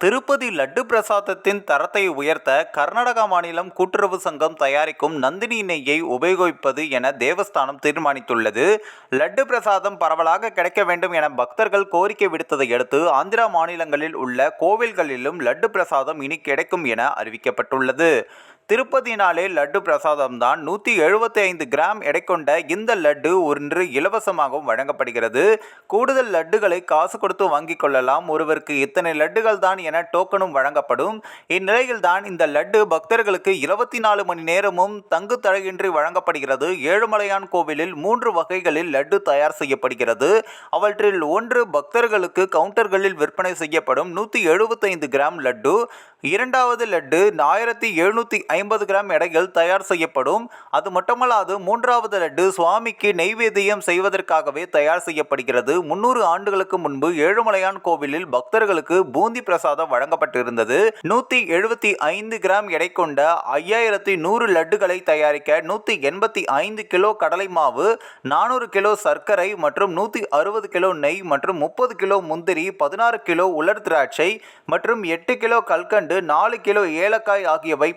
திருப்பதி லட்டு பிரசாதத்தின் தரத்தை உயர்த்த கர்நாடகா மாநிலம் கூட்டுறவு சங்கம் தயாரிக்கும் நந்தினி நெய்யை உபயோகிப்பது என தேவஸ்தானம் தீர்மானித்துள்ளது. லட்டு பிரசாதம் பரவலாக கிடைக்க வேண்டும் என பக்தர்கள் கோரிக்கை விடுத்ததை அடுத்து ஆந்திரா மாநிலங்களில் உள்ள கோவில்களிலும் லட்டு பிரசாதம் இனி கிடைக்கும் என அறிவிக்கப்பட்டுள்ளது. திருப்பதினாலே லட்டு பிரசாதம் தான் நூற்றி எழுபத்தி ஐந்து கிராம் எடை கொண்ட இந்த லட்டு ஒன்று இலவசமாகவும் வழங்கப்படுகிறது. கூடுதல் லட்டுகளை காசு கொடுத்து வாங்கிக் கொள்ளலாம். ஒருவருக்கு இத்தனை லட்டுகள் தான் என டோக்கனும் வழங்கப்படும். இந்நிலையில் தான் இந்த லட்டு பக்தர்களுக்கு இருபத்தி நாலு மணி நேரமும் தங்கு தடையின்றி வழங்கப்படுகிறது. ஏழுமலையான் கோவிலில் மூன்று வகைகளில் லட்டு தயார் செய்யப்படுகிறது. அவற்றில் ஒன்று பக்தர்களுக்கு கவுண்டர்களில் விற்பனை செய்யப்படும் நூற்றி எழுபத்தைந்து கிராம் லட்டு. இரண்டாவது லட்டு ஆயிரத்தி எழுநூற்றி ஐம்பது கிராம் எடையில் தயார் செய்யப்படும். அது மட்டுமல்லாது மூன்றாவது லட்டு சுவாமிக்கு நெய்வேத்தியம் செய்வதற்காகவே தயார் செய்யப்படுகிறது. முன்னூறு ஆண்டுகளுக்கு முன்பு ஏழுமலையான் கோவிலில் பக்தர்களுக்கு பூந்தி பிரசாதம் வழங்கப்பட்டிருந்தது. நூற்றி எழுபத்தி ஐந்து கிராம் எடை கொண்ட ஐயாயிரத்தி நூறு லட்டுகளை தயாரிக்க நூற்றி எண்பத்தி ஐந்து கிலோ கடலை மாவு நானூறு கிலோ சர்க்கரை மற்றும் நூற்றி அறுபது கிலோ நெய் மற்றும் முப்பது கிலோ முந்திரி பதினாறு கிலோ உலர் திராட்சை மற்றும் எட்டு கிலோ கல்கண்டு நாலு கிலோ ஏலக்காய் ஆகியவை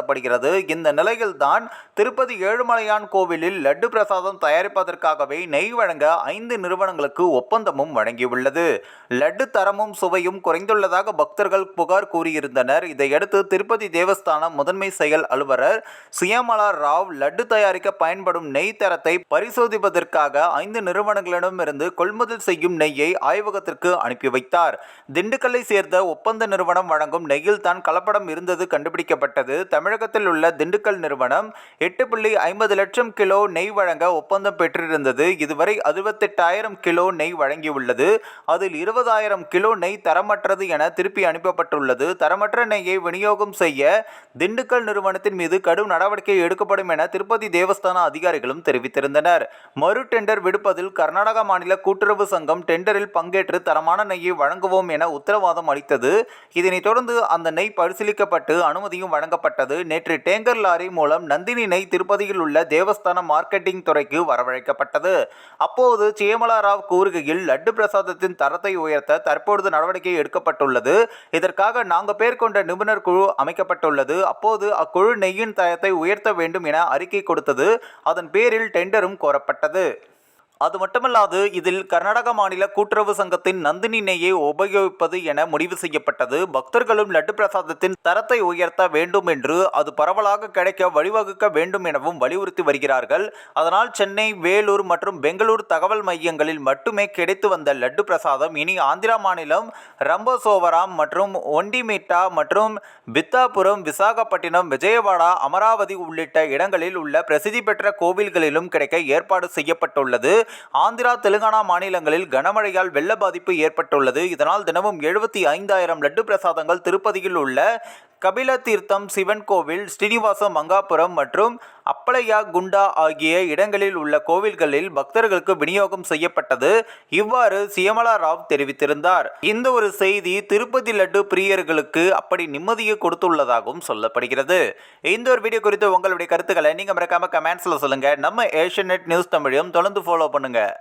பயன்படுத்தப்படுகிறது இந்த நிலையில்தான் திருப்பதி ஏழுமலையான் கோவிலில் லட்டு பிரசாதம் தயாரிப்பதற்காகவே நெய் வழங்க ஐந்து நிறுவனங்களுக்கு ஒப்பந்தமும் வழங்கியுள்ளது. லட்டு தரமும் சுவையும் குறைந்துள்ளதாக பக்தர்கள் புகார் கூறியிருந்தனர். இதையடுத்து திருப்பதி தேவஸ்தான முதன்மை செயல் அலுவலர் சியாமலா ராவ் லட்டு தயாரிக்க பயன்படும் நெய் தரத்தை பரிசோதிப்பதற்காக ஐந்து நிறுவனங்களிடமிருந்து கொள்முதல் செய்யும் நெய்யை ஆய்வகத்திற்கு அனுப்பி வைத்தார். திண்டுக்கல்லை சேர்ந்த ஒப்பந்த நிறுவனம் வழங்கும் நெய்யில் தான் கலப்படம் இருந்தது கண்டுபிடிக்கப்பட்டது. தமிழ் தமிழகத்தில் உள்ள திண்டுக்கல் நிறுவனம் எட்டு புள்ளி ஐம்பது லட்சம் கிலோ நெய் வழங்க ஒப்பந்தம் பெற்றிருந்தது. இதுவரை அறுபத்தெட்டாயிரம் கிலோ நெய் வழங்கியுள்ளது. அதில் இருபதாயிரம் கிலோ நெய் தரமற்றது என திருப்பி அனுப்பப்பட்டுள்ளது. தரமற்ற நெய்யை விநியோகம் செய்ய திண்டுக்கல் நிறுவனத்தின் மீது கடும் நடவடிக்கை எடுக்கப்படும் என திருப்பதி தேவஸ்தான அதிகாரிகளும் தெரிவித்திருந்தனர். மறு டெண்டர் விடுப்பதில் கர்நாடகா மாநில கூட்டுறவு சங்கம் டெண்டரில் பங்கேற்று தரமான நெய்யை வழங்குவோம் என உத்தரவாதம் அளித்தது. இதனைத் தொடர்ந்து அந்த நெய் பரிசீலிக்கப்பட்டு அனுமதியும் வழங்கப்பட்டது. நேற்று டேங்கர் லாரி மூலம் நந்தினி திருப்பதியில் உள்ள தேவஸ்தான மார்க்கெட்டிங் துறைக்கு வரவழைக்கப்பட்டது. அப்போது சியமலா ராவ் கூறுகையில் லட்டு பிரசாதத்தின் தரத்தை உயர்த்த தற்பொழுது நடவடிக்கை எடுக்கப்பட்டுள்ளது. இதற்காக நான்கு பேர் கொண்ட நிபுணர் குழு அமைக்கப்பட்டுள்ளது. அப்போது அக்குழு நெய்யின் தரத்தை உயர்த்த வேண்டும் என அறிக்கை கொடுத்தது. அதன் பேரில் டெண்டரும் கோரப்பட்டது. அது மட்டுமல்லாது இதில் கர்நாடக மாநில கூட்டுறவு சங்கத்தின் நந்தினி நெய்யை உபயோகிப்பது என முடிவு செய்யப்பட்டது. பக்தர்களும் லட்டு பிரசாதத்தின் தரத்தை உயர்த்த வேண்டும் என்று அது பரவலாக கிடைக்க வழிவகுக்க வேண்டும் எனவும் வலியுறுத்தி வருகிறார்கள். அதனால் சென்னை வேலூர் மற்றும் பெங்களூர் தகவல் மையங்களில் மட்டுமே கிடைத்து வந்த லட்டு பிரசாதம் இனி ஆந்திரா மாநிலம் ரம்போசோவராம் மற்றும் ஒண்டிமிட்டா மற்றும் பித்தாபுரம் விசாகப்பட்டினம் விஜயவாடா அமராவதி உள்ளிட்ட இடங்களில் உள்ள பிரசித்தி பெற்ற கோவில்களிலும் கிடைக்க ஏற்பாடு செய்யப்பட்டுள்ளது. ஆந்திரா தெலுங்கானா மாநிலங்களில் கனமழையால் வெள்ள பாதிப்பு ஏற்பட்டுள்ளது. இதனால் தினமும் எழுபத்தி ஐந்தாயிரம் லட்டு பிரசாதங்கள் திருப்பதியில் உள்ள கபில தீர்த்தம் சிவன் கோவில் ஸ்ரீனிவாச மங்காபுரம் மற்றும் அப்பளையா குண்டா ஆகிய இடங்களில் உள்ள கோவில்களில் பக்தர்களுக்கு விநியோகம் செய்யப்பட்டது. இவ்வாறு சியமலா ராவ் தெரிவித்திருந்தார். இந்த ஒரு செய்தி திருப்பதி லட்டு பிரியர்களுக்கு அப்படி நிம்மதியை கொடுத்துள்ளதாகவும் சொல்லப்படுகிறது. இந்த ஒரு வீடியோ குறித்து உங்களுடைய கருத்துக்களை நீங்கள் மறக்காம கமெண்ட்ஸில் சொல்லுங்கள் நம்ம ஏஷியநெட் நியூஸ் தமிழையும் தொடர்ந்து ஃபாலோ பண்ணுங்கள்